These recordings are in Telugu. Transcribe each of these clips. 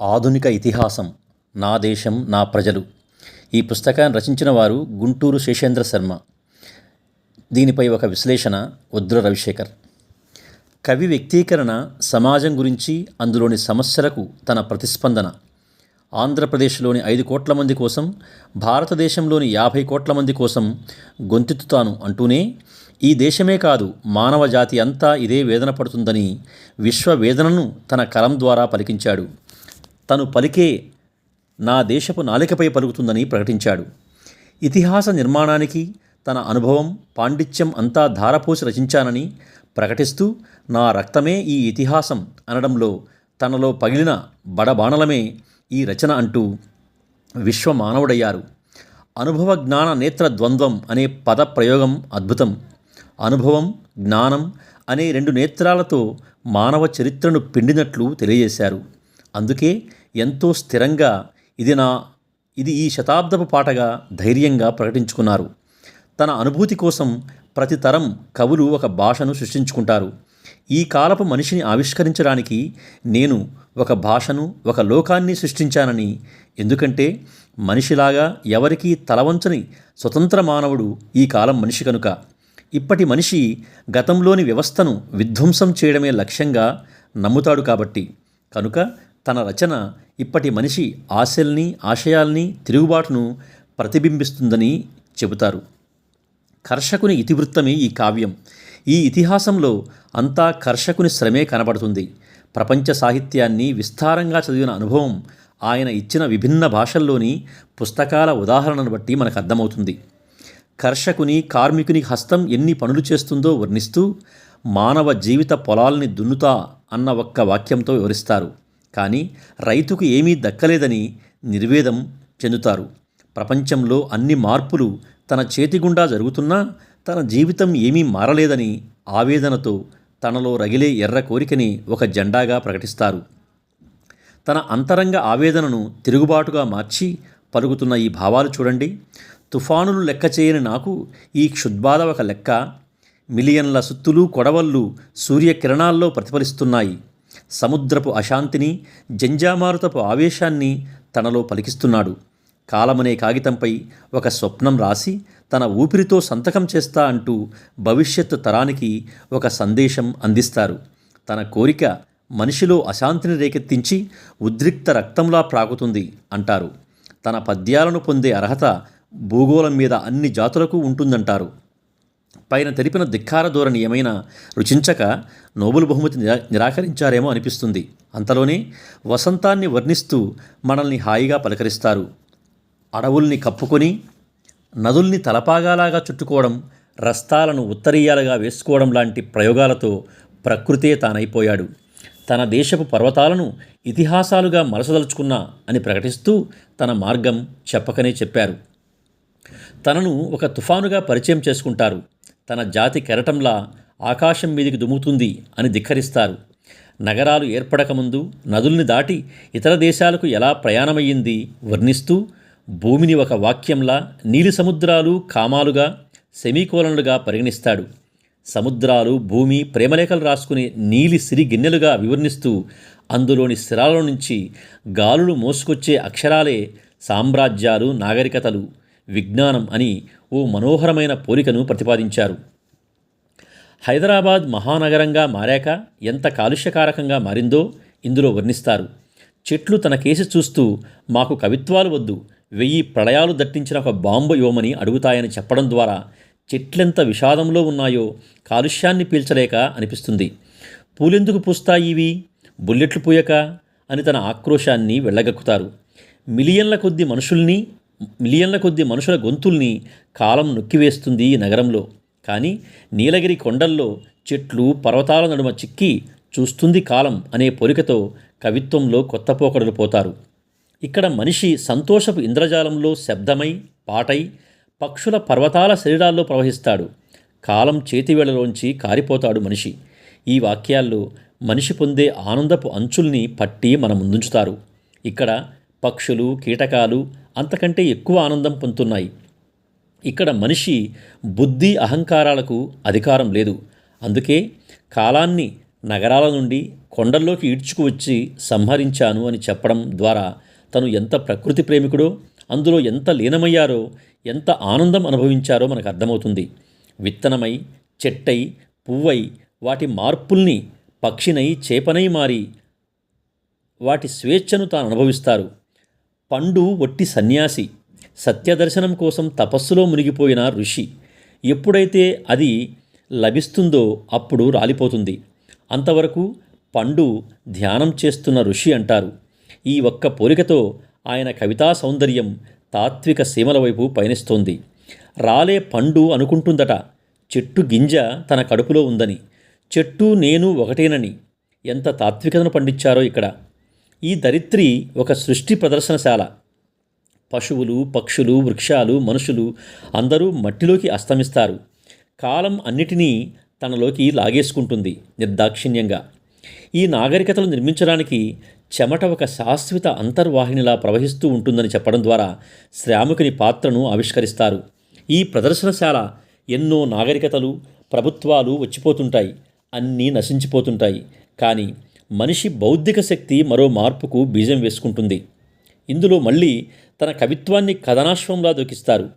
ఆధునిక ఇతిహాసం నా దేశం నా ప్రజలు. ఈ పుస్తకాన్ని రచించిన వారు గుంటూరు శేషేంద్ర శర్మ. దీనిపై ఒక విశ్లేషణ ఉద్ర రవిశేఖర్. కవి వ్యక్తీకరణ సమాజం గురించి అందులోని సమస్యలకు తన ప్రతిస్పందన. ఆంధ్రప్రదేశ్లోని ఐదు కోట్ల మంది కోసం భారతదేశంలోని యాభై కోట్ల మంది కోసం గొంతెత్తుతాను అంటూనే ఈ దేశమే కాదు మానవ జాతి అంతా ఇదే వేదన పడుతుందని విశ్వ వేదనను తన కలం ద్వారా పలికించాడు. తను పలికే నా దేశపు నాలికపై పలుకుతుందని ప్రకటించాడు. ఇతిహాస నిర్మాణానికి తన అనుభవం పాండిత్యం అంతా ధారపోసి రచించానని ప్రకటిస్తూ నా రక్తమే ఈ ఇతిహాసం అనడంలో తనలో పగిలిన బడబాణలమే ఈ రచన అంటూ విశ్వమానవుడయ్యారు. అనుభవ జ్ఞాన నేత్ర ద్వంద్వం అనే పద ప్రయోగం అద్భుతం. అనుభవం జ్ఞానం అనే రెండు నేత్రాలతో మానవ చరిత్రను పిండినట్లు తెలియజేశారు. అందుకే ఎంతో స్థిరంగా ఇది నా ఇది ఈ శతాబ్దపు పాటగా ధైర్యంగా ప్రకటించుకున్నారు. తన అనుభూతి కోసం ప్రతి తరం కవులు ఒక భాషను సృష్టించుకుంటారు. ఈ కాలపు మనిషిని ఆవిష్కరించడానికి నేను ఒక భాషను ఒక లోకాన్ని సృష్టించానని. ఎందుకంటే మనిషిలాగా ఎవరికీ తలవంచని స్వతంత్ర మానవుడు ఈ కాలం మనిషి కనుక. ఇప్పటి మనిషి గతంలోని వ్యవస్థను విధ్వంసం చేయడమే లక్ష్యంగా నమ్ముతాడు కాబట్టి. కనుక తన రచన ఇప్పటి మనిషి ఆశల్ని ఆశయాల్ని తిరుగుబాటును ప్రతిబింబిస్తుందని చెబుతారు. కర్షకుని ఇతివృత్తమే ఈ కావ్యం. ఈ ఇతిహాసంలో అంతా కర్షకుని శ్రమే కనబడుతుంది. ప్రపంచ సాహిత్యాన్ని విస్తారంగా చదివిన అనుభవం ఆయన ఇచ్చిన విభిన్న భాషల్లోని పుస్తకాల ఉదాహరణను బట్టి మనకు అర్థమవుతుంది. కర్షకుని కార్మికుని హస్తం ఎన్ని పనులు చేస్తుందో వర్ణిస్తూ మానవ జీవిత పొలాల్ని దున్నుతా అన్న ఒక్క వాక్యంతో వివరిస్తారు. కానీ రైతుకు ఏమీ దక్కలేదని నిర్వేదం చెందుతారు. ప్రపంచంలో అన్ని మార్పులు తన చేతి గుండా జరుగుతున్నా తన జీవితం ఏమీ మారలేదని ఆవేదనతో తనలో రగిలే ఎర్ర కోరికని ఒక జెండాగా ప్రకటిస్తారు. తన అంతరంగ ఆవేదనను తిరుగుబాటుగా మార్చి పలుకుతున్న ఈ భావాలు చూడండి. తుఫానులు లెక్క చేయని నాకు ఈ క్షుద్బాధ ఒక లెక్క. మిలియన్ల సుత్తులు కొడవళ్ళు సూర్యకిరణాల్లో ప్రతిఫలిస్తున్నాయి. సముద్రపు అశాంతిని జంజామారుతపు ఆవేశాన్ని తనలో పలికిస్తున్నాడు. కాలమనే కాగితంపై ఒక స్వప్నం రాసి తన ఊపిరితో సంతకం చేస్తా అంటూ భవిష్యత్తు తరానికి ఒక సందేశం అందిస్తారు. తన కోరిక మనిషిలో అశాంతిని రేకెత్తించి ఉద్రిక్త రక్తంలా ప్రాకుతుంది అంటారు. తన పద్యాలను పొందే అర్హత భూగోళం మీద అన్ని జాతులకు ఉంటుందంటారు. పైన తెలిపిన ధిక్కార ధోరణి ఏమైనా రుచించక నోబెల్ బహుమతి నిరా నిరాకరించారేమో అనిపిస్తుంది. అంతలోనే వసంతాన్ని వర్ణిస్తూ మనల్ని హాయిగా పలకరిస్తారు. అడవుల్ని కప్పుకొని నదుల్ని తలపాగాలాగా చుట్టుకోవడం రస్తాలను ఉత్తరీయాలుగా వేసుకోవడం లాంటి ప్రయోగాలతో ప్రకృతే తానైపోయాడు. తన దేశపు పర్వతాలను ఇతిహాసాలుగా మలసదలుచుకున్నా అని ప్రకటిస్తూ తన మార్గం చెప్పకనే చెప్పారు. తనను ఒక తుఫానుగా పరిచయం చేసుకుంటారు. తన జాతి కెరటంలా ఆకాశం మీదికి దుముతుంది అని ధిక్కరిస్తారు. నగరాలు ఏర్పడకముందు నదుల్ని దాటి ఇతర దేశాలకు ఎలా ప్రయాణమయ్యింది వర్ణిస్తూ భూమిని ఒక వాక్యంలా నీలి సముద్రాలు కామాలుగా సెమీకోలనులుగా పరిగణిస్తాడు. సముద్రాలు భూమి ప్రేమలేఖలు రాసుకునే నీలి సిరి గిన్నెలుగా వివరణిస్తూ అందులోని స్థిరాల నుంచి గాలులు మోసుకొచ్చే అక్షరాలే సామ్రాజ్యాలు నాగరికతలు. విజ్ఞానం అని ఓ మనోహరమైన పోలికను ప్రతిపాదించారు. హైదరాబాద్ మహానగరంగా మారాక ఎంత కాలుష్యకారకంగా మారిందో ఇందులో వర్ణిస్తారు. చెట్లు తన కేసి చూస్తూ మాకు కవిత్వాలు వద్దు వెయ్యి ప్రళయాలు దట్టించిన ఒక బాంబు ఇవ్వమని అడుగుతాయని చెప్పడం ద్వారా చెట్లెంత విషాదంలో ఉన్నాయో కాలుష్యాన్ని పీల్చలేక అనిపిస్తుంది. పూలెందుకు పూస్తాయి ఇవి? బుల్లెట్లు పూయక? అని తన ఆక్రోశాన్ని వెళ్ళగక్కుతారు. మిలియన్ల కొద్ది మనుషుల్ని మిలియన్ల కొద్ది మనుషుల గొంతుల్ని కాలం నొక్కివేస్తుంది ఈ నగరంలో. కానీ నీలగిరి కొండల్లో చెట్లు పర్వతాల నడుమ చిక్కి చూస్తుంది కాలం అనే పొరికతో కవిత్వంలో కొత్త పోకడలు పోతారు. ఇక్కడ మనిషి సంతోషపు ఇంద్రజాలంలో శబ్దమై పాటై పక్షుల పర్వతాల శరీరాల్లో ప్రవహిస్తాడు. కాలం చేతివేళలోంచి కారిపోతాడు మనిషి. ఈ వాక్యాల్లో మనిషి పొందే ఆనందపు అంచుల్ని పట్టి మన ముందుంచుతారు. ఇక్కడ పక్షులు కీటకాలు అంతకంటే ఎక్కువ ఆనందం పొందుతున్నాయి. ఇక్కడ మనిషి బుద్ధి అహంకారాలకు అధికారం లేదు. అందుకే కాలాన్ని నగరాల నుండి కొండల్లోకి ఈడ్చుకు వచ్చి సంహరించాను అని చెప్పడం ద్వారా తను ఎంత ప్రకృతి ప్రేమికుడో అందులో ఎంత లీనమయ్యారో ఎంత ఆనందం అనుభవించారో మనకు అర్థమవుతుంది. విత్తనమై చెట్టై పువ్వై వాటి మార్పుల్ని పక్షినై చేపనై మారి వాటి స్వేచ్ఛను తాను అనుభవిస్తారు. పండు ఒట్టి సన్యాసి సత్యదర్శనం కోసం తపస్సులో మునిగిపోయిన ఋషి. ఎప్పుడైతే అది లభిస్తుందో అప్పుడు రాలిపోతుంది. అంతవరకు పండు ధ్యానం చేస్తున్న ఋషి అంటారు. ఈ ఒక్క పోలికతో ఆయన కవితా సౌందర్యం తాత్విక సీమల వైపు పయనిస్తోంది. రాలే పండు అనుకుంటుందట చెట్టు గింజ తన కడుపులో ఉందని. చెట్టు నేను ఒకటేనని. ఎంత తాత్వికతను పండించారో ఇక్కడ. ఈ దరిత్రి ఒక సృష్టి ప్రదర్శనశాల. పశువులు పక్షులు వృక్షాలు మనుషులు అందరూ మట్టిలోకి అస్తమిస్తారు. కాలం అన్నిటినీ తనలోకి లాగేసుకుంటుంది నిర్దాక్షిణ్యంగా. ఈ నాగరికతలు నిర్మించడానికి చెమట ఒక శాశ్వత అంతర్వాహినిలా ప్రవహిస్తూ ఉంటుందని చెప్పడం ద్వారా శ్రామికుని పాత్రను ఆవిష్కరిస్తారు. ఈ ప్రదర్శనశాల ఎన్నో నాగరికతలు ప్రభుత్వాలు వచ్చిపోతుంటాయి అన్నీ నశించిపోతుంటాయి. కానీ మనిషి బౌద్ధిక శక్తి మరో మార్పుకు బీజం వేసుకుంటుంది. ఇందులో మళ్ళీ తన కవిత్వాన్ని కథనాశ్వంలా దొకిస్తారు.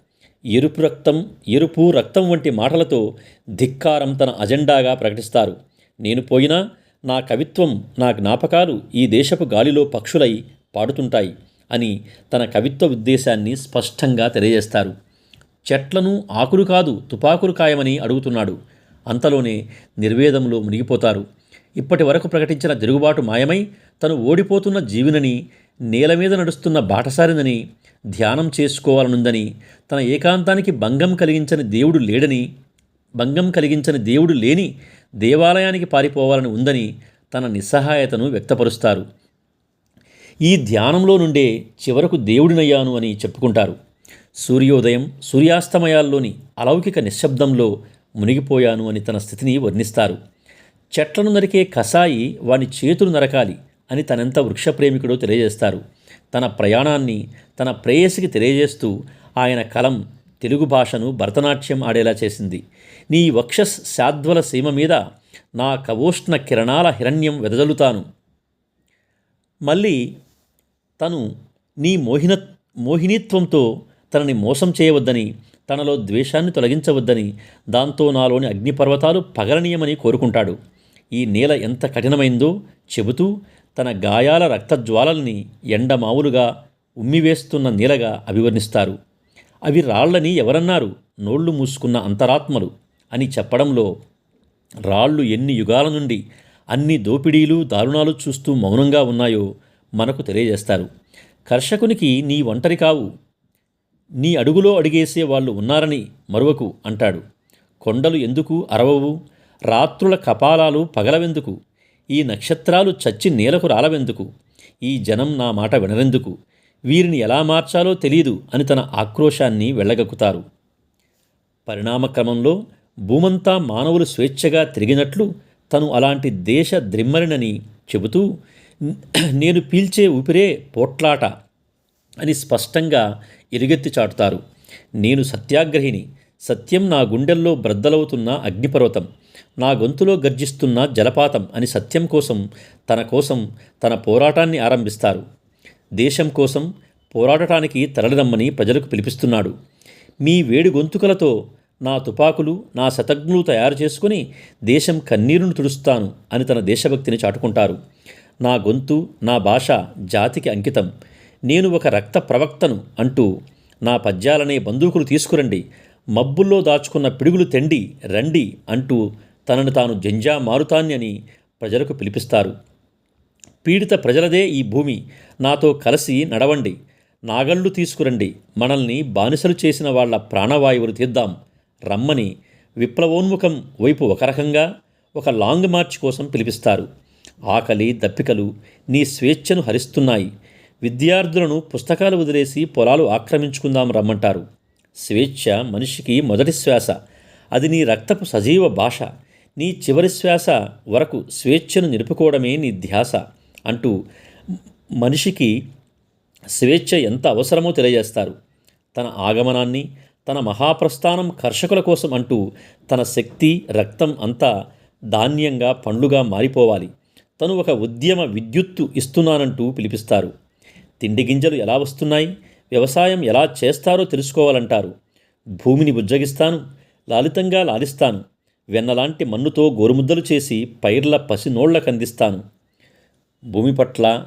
ఎరుపు రక్తం ఎరుపు రక్తం వంటి మాటలతో ధిక్కారం తన అజెండాగా ప్రకటిస్తారు. నేను పోయినా నా కవిత్వం నా జ్ఞాపకాలు ఈ దేశపు గాలిలో పక్షులై పాడుతుంటాయి అని తన కవిత్వ ఉద్దేశాన్ని స్పష్టంగా తెలియజేస్తారు. చెట్లను ఆకులు కాదు తుపాకులు కాయమని అడుగుతున్నాడు. అంతలోనే నిర్వేదంలో మునిగిపోతారు. ఇప్పటి వరకు ప్రకటించిన తిరుగుబాటు మాయమై తను ఓడిపోతున్న జీవినని నేల మీద నడుస్తున్న బాటసారినని ధ్యానం చేసుకోవాలనుందని తన ఏకాంతానికి భంగం కలిగించని దేవుడు లేడని భంగం కలిగించని దేవుడు లేని దేవాలయానికి పారిపోవాలని ఉందని తన నిస్సహాయతను వ్యక్తపరుస్తారు. ఈ ధ్యానంలో నుండే చివరకు దేవుడినయ్యాను అని చెప్పుకుంటారు. సూర్యోదయం సూర్యాస్తమయాల్లోని అలౌకిక నిశ్శబ్దంలో మునిగిపోయాను అని తన స్థితిని వర్ణిస్తారు. చెట్లను నరికే కసాయి వాని చేతులు నరకాలి అని తనెంత వృక్షప్రేమికుడో తెలియజేస్తారు. తన ప్రయాణాన్ని తన ప్రేయసికి తెలియజేస్తూ ఆయన కలం తెలుగు భాషను భరతనాట్యం ఆడేలా చేసింది. నీ వక్షస్ శాద్వల సీమ మీద నా కవోష్ణ కిరణాల హిరణ్యం వెదజలుతాను మళ్ళీ తను నీ మోహిన మోహినీత్వంతో తనని మోసం చేయవద్దని తనలో ద్వేషాన్ని తొలగించవద్దని దాంతో నాలోని అగ్నిపర్వతాలు పగలనీయమని కోరుకుంటాడు. ఈ నేల ఎంత కఠినమైందో చెబుతూ తన గాయాల రక్తజ్వాలల్ని ఎండమావులుగా ఉమ్మివేస్తున్న నీలగా అభివర్ణిస్తారు. అవి రాళ్ళని ఎవరన్నారు? నోళ్ళు మూసుకున్న అంతరాత్మలు అని చెప్పడంలో రాళ్ళు ఎన్ని యుగాల నుండి అన్ని దోపిడీలు దారుణాలు చూస్తూ మౌనంగా ఉన్నాయో మనకు తెలియజేస్తారు. కర్షకునికి నీ ఒంటరి కావు. నీ అడుగులో అడిగేసే వాళ్ళు ఉన్నారని మరువకు అంటాడు. కొండలు ఎందుకు అరవవు? రాత్రుల కపాలాలు పగలవెందుకు? ఈ నక్షత్రాలు చచ్చి నేలకు రాలవెందుకు? ఈ జనం నా మాట వినరెందుకు? వీరిని ఎలా మార్చాలో తెలియదు అని తన ఆక్రోశాన్ని వెళ్ళగక్కుతారు పరిణామక్రమంలో భూమంతా మానవులు స్వేచ్ఛగా తిరిగినట్లు తను అలాంటి దేశ ద్రిమ్మరినని చెబుతూ నేను పీల్చే ఊపిరే పోట్లాట అని స్పష్టంగా ఎరుగెత్తి చాటుతారు. నేను సత్యాగ్రహిని. సత్యం నా గుండెల్లో బ్రద్దలవుతున్న అగ్నిపర్వతం. నా గొంతులో గర్జిస్తున్న జలపాతం అని సత్యం కోసం తన కోసం తన పోరాటాన్ని ఆరంభిస్తారు. దేశం కోసం పోరాడటానికి తరలిదమ్మని ప్రజలకు పిలిపిస్తున్నాడు. మీ వేడి గొంతుకలతో నా తుపాకులు నా శతజ్ఞులు తయారు చేసుకుని దేశం కన్నీరును తుడుస్తాను అని తన దేశభక్తిని చాటుకుంటారు. నా గొంతు నా భాష జాతికి అంకితం. నేను ఒక రక్త ప్రవక్తను అంటూ నా పద్యాలనే బందూకులు తీసుకురండి మబ్బుల్లో దాచుకున్న పిడుగులు తెండి రండి అంటూ తనను తాను జంజా మారుతాన్ని అని ప్రజలకు పిలిపిస్తారు. పీడిత ప్రజలదే ఈ భూమి. నాతో కలిసి నడవండి. నాగళ్ళు తీసుకురండి. మనల్ని బానిసలు చేసిన వాళ్ళ ప్రాణవాయువులు తీద్దాం. రమ్మని విప్లవోన్ముఖం వైపు ఒక రకంగా ఒక లాంగ్ మార్చ్ కోసం పిలిపిస్తారు. ఆకలి దప్పికలు నీ స్వేచ్ఛను హరిస్తున్నాయి. విద్యార్థులను పుస్తకాలు వదిలేసి పొలాలు ఆక్రమించుకుందాం రమ్మంటారు. స్వేచ్ఛ మనిషికి మొదటి శ్వాస. అది నీ రక్తపు సజీవ భాష. నీ చివరి శ్వాస వరకు స్వేచ్ఛను నిలుపుకోవడమే నీ ధ్యాస అంటూ మనిషికి స్వేచ్ఛ ఎంత అవసరమో తెలియజేస్తారు. తన ఆగమనాన్ని తన మహాప్రస్థానం కర్షకుల కోసం అంటూ తన శక్తి రక్తం అంతా ధాన్యంగా పండ్లుగా మారిపోవాలి. తను ఒక ఉద్యమ విద్యుత్తు ఇస్తున్నానంటూ పిలిపిస్తారు. తిండి గింజలు ఎలా వస్తున్నాయి? వ్యవసాయం ఎలా చేస్తారో తెలుసుకోవాలంటారు. భూమిని బుజ్జగిస్తాను లాలితంగా లాలిస్తాను. వెన్నలాంటి మన్నుతో గోరుముద్దలు చేసి పైర్ల పసినోళ్ళకందిస్తాను భూమి పట్ల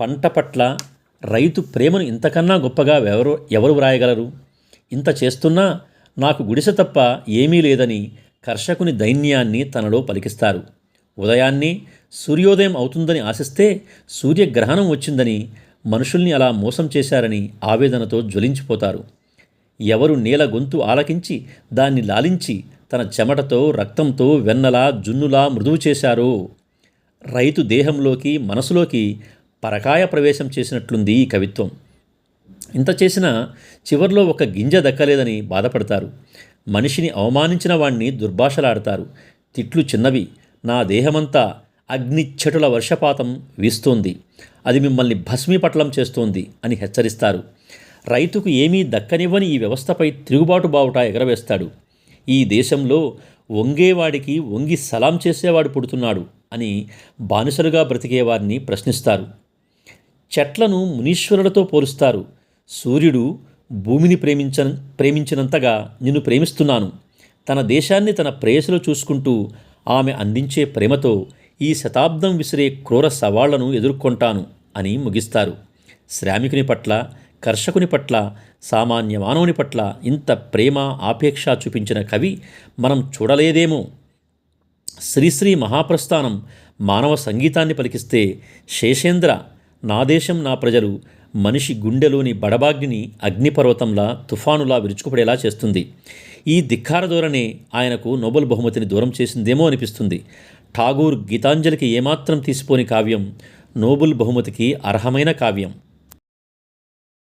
పంట పట్ల రైతు ప్రేమను ఇంతకన్నా గొప్పగా ఎవరు ఎవరు వ్రాయగలరు? ఇంత చేస్తున్నా నాకు గుడిసె తప్ప ఏమీ లేదని కర్షకుని దైన్యాన్ని తనలో పలికిస్తారు. ఉదయాన్నే సూర్యోదయం అవుతుందని ఆశిస్తే సూర్యగ్రహణం వచ్చిందని మనుషుల్ని అలా మోసం చేశారని ఆవేదనతో జ్వలించిపోతారు. ఎవరు నేల గొంతు ఆలకించి దాన్ని లాలించి తన చెమటతో రక్తంతో వెన్నలా జున్నులా మృదువు చేశారో. రైతు దేహంలోకి మనసులోకి పరకాయ ప్రవేశం చేసినట్లుంది ఈ కవిత్వం. ఇంత చేసినా చివర్లో ఒక గింజ దక్కలేదని బాధపడతారు. మనిషిని అవమానించిన వాణ్ణి దుర్భాషలాడతారు. తిట్లు చిన్నవి. నా దేహమంతా అగ్నిచ్చటుల వర్షపాతం వీస్తోంది. అది మిమ్మల్ని భస్మీపట్లం చేస్తోంది అని హెచ్చరిస్తారు. రైతుకు ఏమీ దక్కనివ్వని ఈ వ్యవస్థపై తిరుగుబాటు బావుట ఎగరవేస్తాడు. ఈ దేశంలో వంగేవాడికి వంగి సలాం చేసేవాడు పుడుతున్నాడు అని బానిసలుగా బ్రతికేవారిని ప్రశ్నిస్తారు. చెట్లను మునీశ్వరులతో పోలుస్తారు. సూర్యుడు భూమిని ప్రేమించ ప్రేమించినంతగా నిన్ను ప్రేమిస్తున్నాను. తన దేశాన్ని తన ప్రేయసులో చూసుకుంటూ ఆమె అందించే ప్రేమతో ఈ శతాబ్దం విసిరే క్రూర సవాళ్ళను ఎదుర్కొంటాను అని ముగిస్తారు. శ్రామికుని పట్ల కర్షకుని పట్ల సామాన్య మానవుని పట్ల ఇంత ప్రేమ ఆపేక్ష చూపించిన కవి మనం చూడలేదేమో. శ్రీశ్రీ మహాప్రస్థానం మానవ సంగీతాన్ని పలికిస్తే శేషేంద్ర నా దేశం నా ప్రజలు మనిషి గుండెలోని బడబాగ్ని అగ్నిపర్వతంలా తుఫానులా విరుచుకుపడేలా చేస్తుంది. ఈ ధిక్కార ధోరణే ఆయనకు నోబెల్ బహుమతిని దూరం చేసిందేమో అనిపిస్తుంది. ఠాగూర్ గీతాంజలికి ఏమాత్రం తీసిపోని కావ్యం నోబెల్ బహుమతికి అర్హమైన కావ్యం.